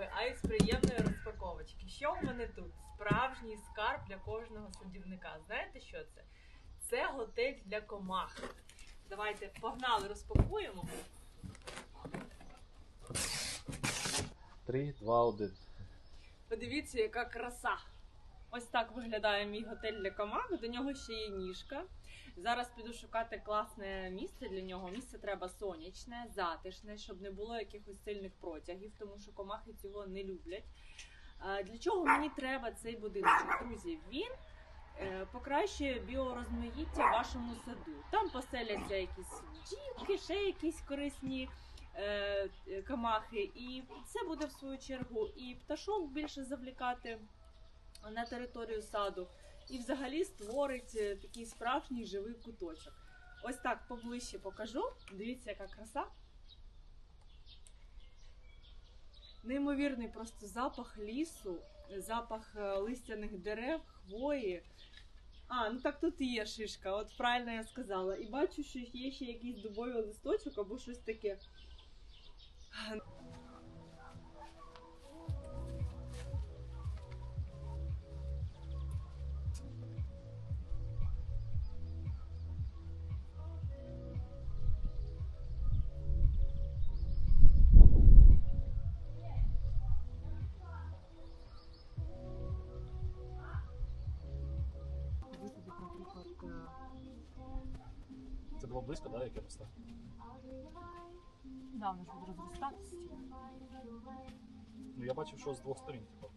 тільки а й з приємної розпаковочки. Що в мене тут? Справжній скарб для кожного садівника. Знаєте, що це? Це готель для комах. Давайте погнали, розпакуємо. Три, два, один. Подивіться, яка краса. Ось так виглядає мій готель для комах. До нього ще є ніжка. Зараз піду шукати класне місце для нього. Місце треба сонячне, затишне, щоб не було якихось сильних протягів, тому що комахи цього не люблять. Для чого мені треба цей будиночок? Друзі, він е, покращує біорозмаїття вашому саду. Там поселяться якісь бджілки, ще якісь корисні е, е, камахи, і це буде в свою чергу і пташок більше завлікати на територію саду, і взагалі створить е, такий справжній живий куточок. Ось так поближче покажу. Дивіться, яка краса. Неймовірний просто запах лісу, запах е, листяних дерев, хвої. А, ну так тут є шишка, от правильно я сказала. І бачу, що є ще якийсь дубовий листочок або щось таке. Да, воно ж буде розростатися. Ну я бачив, що з двох сторін, типу.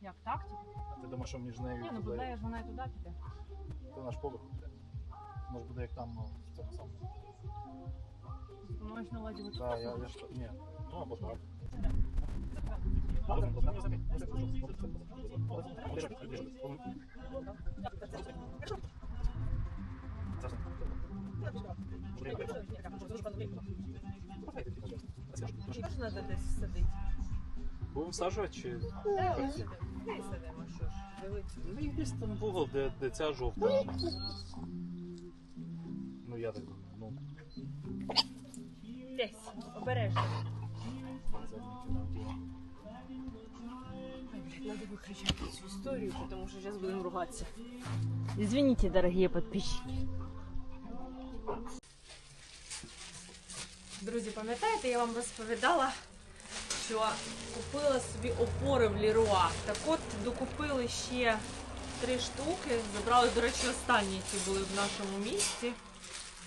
Як так? Типу? А ти думаєш, що між нею Ні, ну буде- буде ж вона і туди піде. Ти наш поверх буде. Може буде як там ну, в цьому самому. Ти маєш на увазі от Так, я, я ж ні. Ну або так. Можна десь садити? Будемо всаджувати чи що ж. Ну, і десь там вугол, де, де ця жовта. Ну я так ну, Десь, обережно. Надо выключать всю историю, потому что сейчас будем ругаться. Извините, дорогие подписчики. Друзі, пам'ятаєте, я вам розповідала, що купила собі опори в Ліруа. Так от докупили ще три штуки. Забрали, до речі, останні ці були в нашому місті.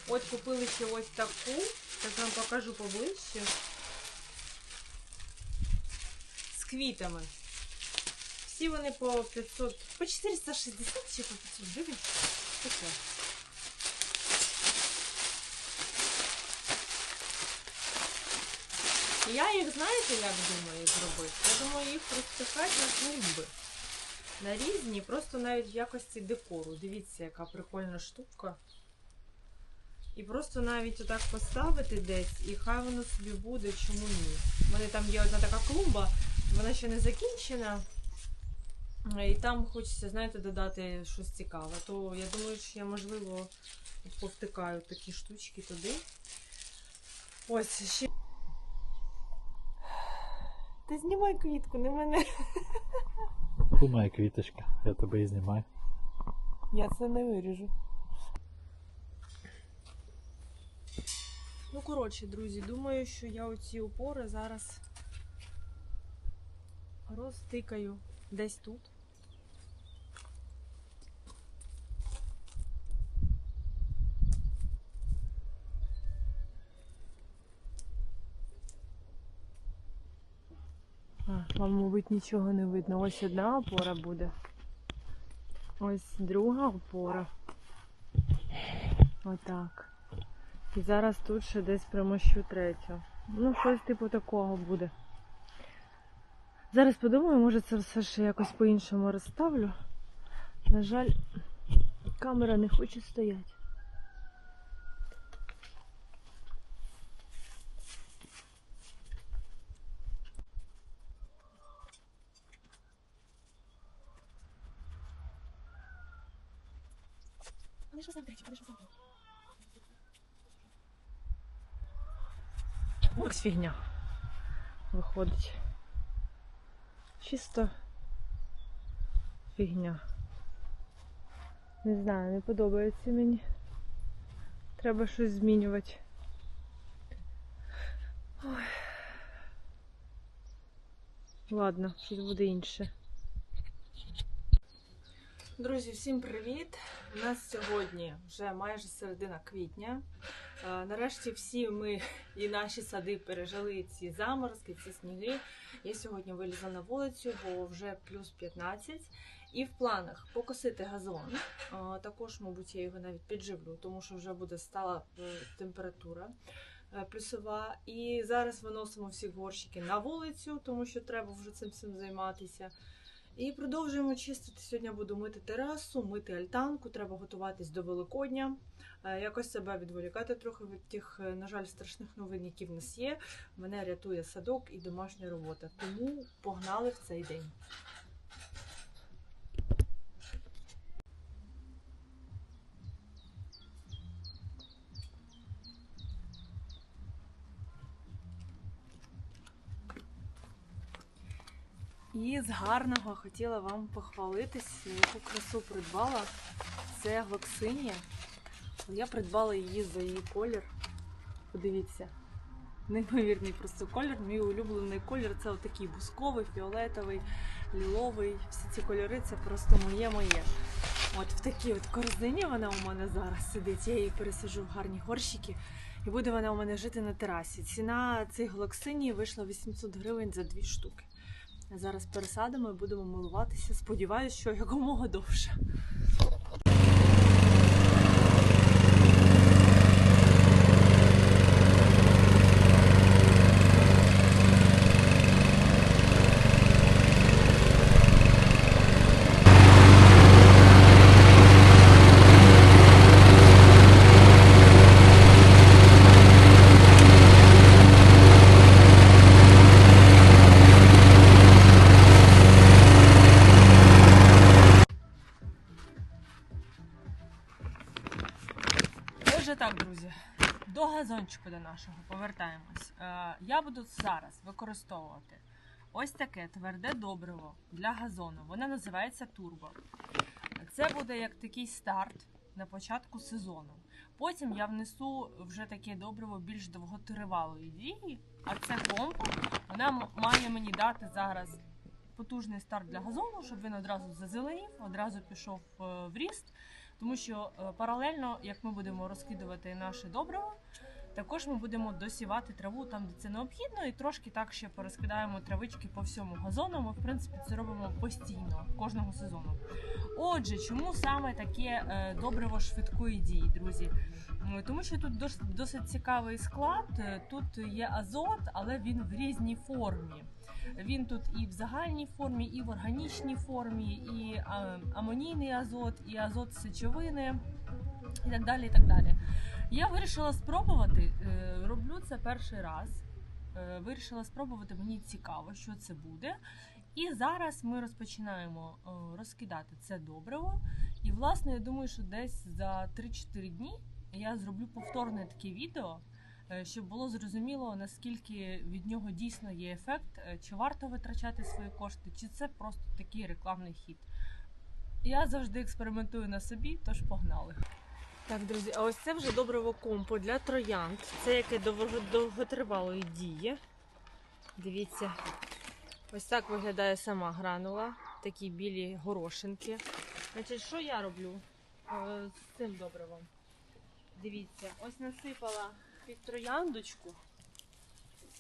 От купили ще ось таку. Зараз вам покажу поближче. З квітами. Всі вони по 500, по 460 чи по 500 гривень. Таке. Я їх, знаєте, як думаю зробити? Я думаю, їх розпихати на клумби. На різні, просто навіть в якості декору. Дивіться, яка прикольна штука. І просто навіть отак поставити десь, і хай воно собі буде, чому ні. У мене там є одна така клумба, вона ще не закінчена. І там хочеться, знаєте, додати щось цікаве. То я думаю, що я, можливо, повтикаю такі штучки туди. Ось ще. Ти знімай квітку, не мене. Думає квіточка, я тебе і знімаю. Я це не виріжу. Ну, коротше, друзі, думаю, що я оці опори зараз розтикаю десь тут. Вам, мабуть, нічого не видно. Ось одна опора буде. Ось друга опора. Отак. І зараз тут ще десь примощу третю. Ну, щось типу такого буде. Зараз подумаю, може це все ще якось по-іншому розставлю. На жаль, камера не хоче стояти. Вони що третю, вони що Ось фігня. виходить. Чисто фігня. Не знаю, не подобається мені. Треба щось змінювати. Ой. Ладно, щось буде інше. Друзі, всім привіт! У нас сьогодні вже майже середина квітня. Е, Нарешті всі ми і наші сади пережили ці заморозки, ці сніги. Я сьогодні вилізла на вулицю, бо вже плюс 15. І в планах покосити газон. Е, Також, мабуть, я його навіть підживлю, тому що вже буде стала е, температура плюсова. І зараз виносимо всі горщики на вулицю, тому що треба вже цим всім займатися. І продовжуємо чистити. Сьогодні буду мити терасу, мити альтанку. Треба готуватись до Великодня. Е, Якось себе відволікати трохи від тих, е, на жаль, страшних новин, які в нас є. Мене рятує садок і домашня робота. Тому погнали в цей день. І з гарного хотіла вам похвалитись, яку красу придбала. Це глоксинія. Я придбала її за її колір. Подивіться. Неймовірний просто колір. Мій улюблений колір це отакий бусковий, фіолетовий, ліловий. Всі ці кольори це просто моє-моє. От в такій от корзині вона у мене зараз сидить. Я її пересаджу в гарні горщики. І буде вона у мене жити на терасі. Ціна цих глоксиній вийшла 800 гривень за дві штуки. Зараз пересадимо і будемо милуватися. Сподіваюсь, що якомога довше. Отже так, друзі, до газончику до нашого повертаємось. Е, я буду зараз використовувати ось таке тверде добриво для газону. Воно називається турбо. Це буде як такий старт на початку сезону. Потім я внесу вже таке добриво більш довготривалої дії, а це компо. Вона має мені дати зараз потужний старт для газону, щоб він одразу зазеленів, одразу пішов е, в ріст. Тому що е, паралельно, як ми будемо розкидувати наше добриво, також ми будемо досівати траву там, де це необхідно, і трошки так ще порозкидаємо травички по всьому газону. Ми, в принципі, це робимо постійно кожного сезону. Отже, чому саме таке е, добриво швидкої дії, друзі? Тому що тут досить цікавий склад. Е, Тут є азот, але він в різній формі. Він тут і в загальній формі, і в органічній формі, і амонійний азот, і азот сечовини, і так далі. І так далі. Я вирішила спробувати. е, Роблю це перший раз. Е, Вирішила спробувати, мені цікаво, що це буде. І зараз ми розпочинаємо е, розкидати це добриво. І, власне, я думаю, що десь за 3-4 дні я зроблю повторне таке відео, щоб було зрозуміло, наскільки від нього дійсно є ефект, чи варто витрачати свої кошти, чи це просто такий рекламний хід. Я завжди експериментую на собі, тож погнали. Так, друзі, а ось це вже добриво компо для троянд. Це яке довго- довготривалої дії. Дивіться, ось так виглядає сама гранула, такі білі горошинки. Значить, що я роблю е, з цим добривом? Дивіться, ось насипала під трояндочку.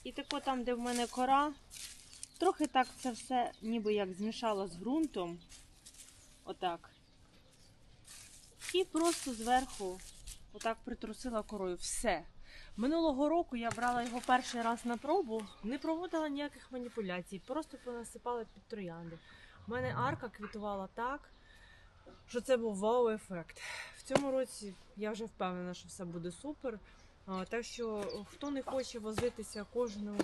І тако там, де в мене кора, трохи так це все ніби як змішала з ґрунтом. Отак. І просто зверху отак притрусила корою. Все. Минулого року я брала його перший раз на пробу, не проводила ніяких маніпуляцій, просто понасипала під троянди. У мене арка квітувала так, що це був вау-ефект. В цьому році я вже впевнена, що все буде супер. Так що хто не хоче возитися кожну,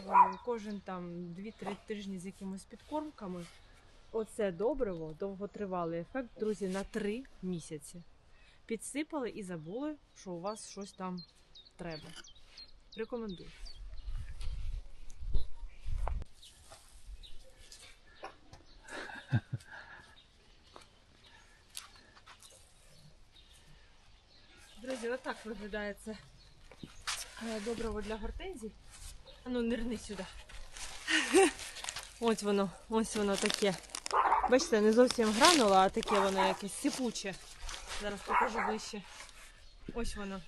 кожен там 2-3 тижні з якимись підкормками, оце добриво, довготривалий ефект, друзі, на 3 місяці підсипали і забули, що у вас щось там треба. Рекомендую. Друзі, отак виглядає це е, добриво для гортензій. А ну, нирни сюди. Ось воно, ось воно таке. Бачите, не зовсім гранула, а таке воно якесь сипуче. Зараз покажу ближче. Ось воно.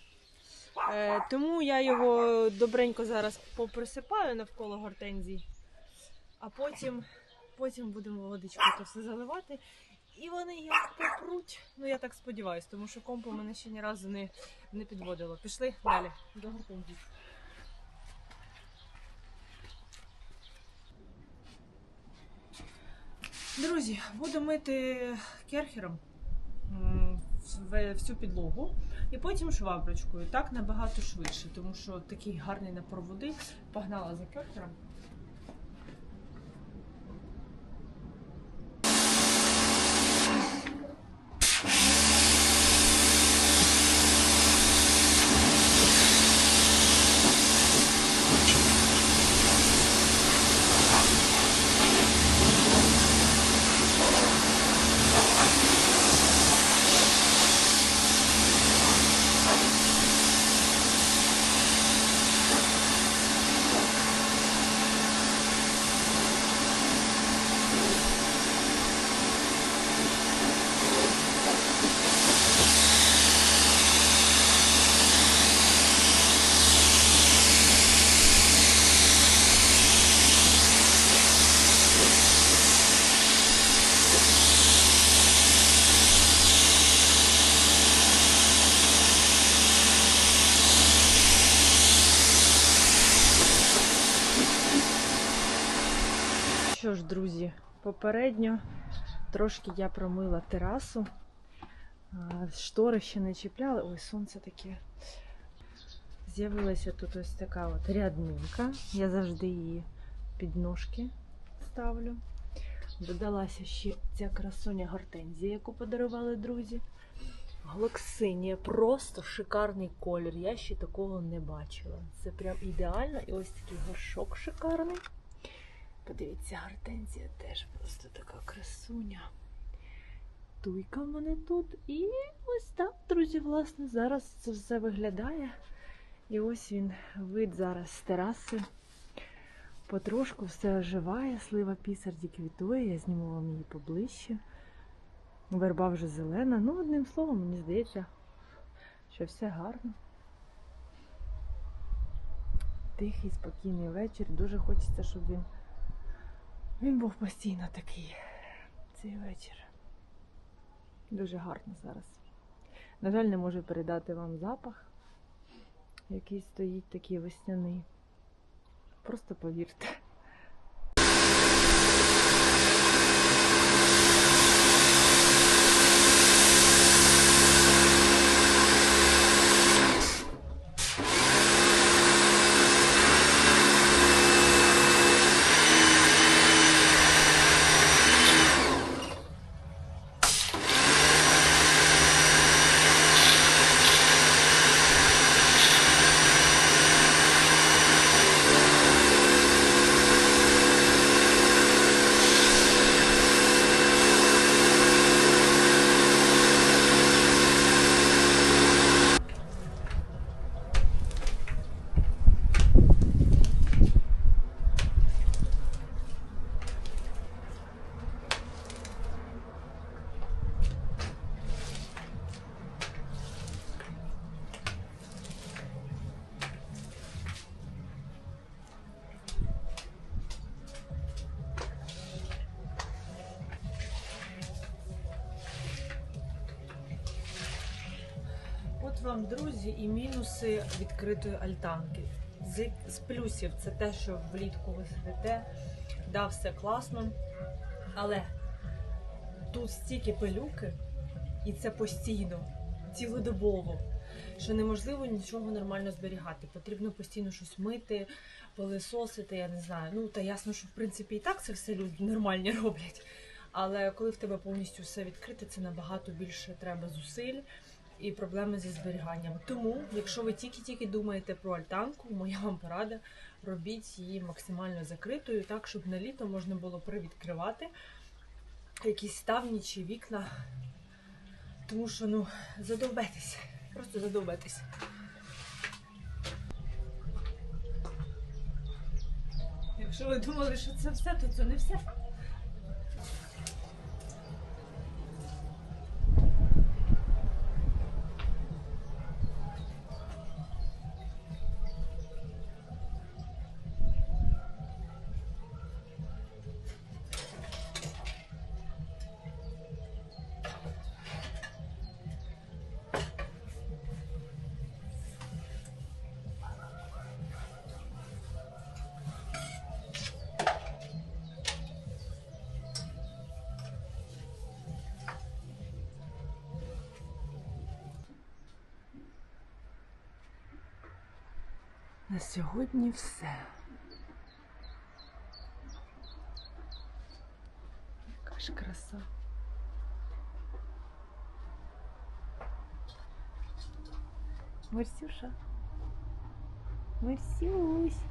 Е, тому я його добренько зараз поприсипаю навколо гортензій, а потім, потім будемо водичкою то все заливати. І вони як попруть. Ну я так сподіваюся, тому що компу мене ще ні разу не, не підводило. Пішли далі до гортензій. Друзі, буду мити керхером всю підлогу і потім шваброчкою. Так набагато швидше, тому що такий гарний на проводи погнала за керхером. Що ж, друзі, попередньо трошки я промила терасу. Штори ще не чіпляли. Ой, сонце таке. З'явилася тут ось така от ряднинка. Я завжди її під ножки ставлю. Додалася ще ця красуня гортензія, яку подарували друзі. Глоксинія, просто шикарний колір. Я ще такого не бачила. Це прям ідеально. І ось такий горшок шикарний. Подивіться, гортензія теж просто така красуня. Туйка в мене тут. І ось так, друзі, власне, зараз це все виглядає. І ось він вид зараз з тераси. Потрошку все оживає, слива пісарді квітує, я зніму вам її поближче. Верба вже зелена. Ну, одним словом, мені здається, що все гарно. Тихий, спокійний вечір. Дуже хочеться, щоб він він був постійно такий цей вечір. Дуже гарно зараз. На жаль, не можу передати вам запах, який стоїть такий весняний. Просто повірте. От вам, друзі, і мінуси відкритої альтанки. З, з плюсів це те, що влітку ви сидите, да, все класно. Але тут стільки пилюки, і це постійно, цілодобово, що неможливо нічого нормально зберігати. Потрібно постійно щось мити, пилисосити, я не знаю. Ну, та ясно, що в принципі і так це все люди нормальні роблять. Але коли в тебе повністю все відкрите, це набагато більше треба зусиль і проблеми зі зберіганням. Тому, якщо ви тільки-тільки думаєте про альтанку, моя вам порада робіть її максимально закритою, так щоб на літо можна було привідкривати якісь ставні чи вікна. Тому що ну задовбетеся. Просто задумайтесь. Якщо ви думали, що це все, то це не все. На сьогодні все. Яка ж краса. Марсюша. Марсюсь.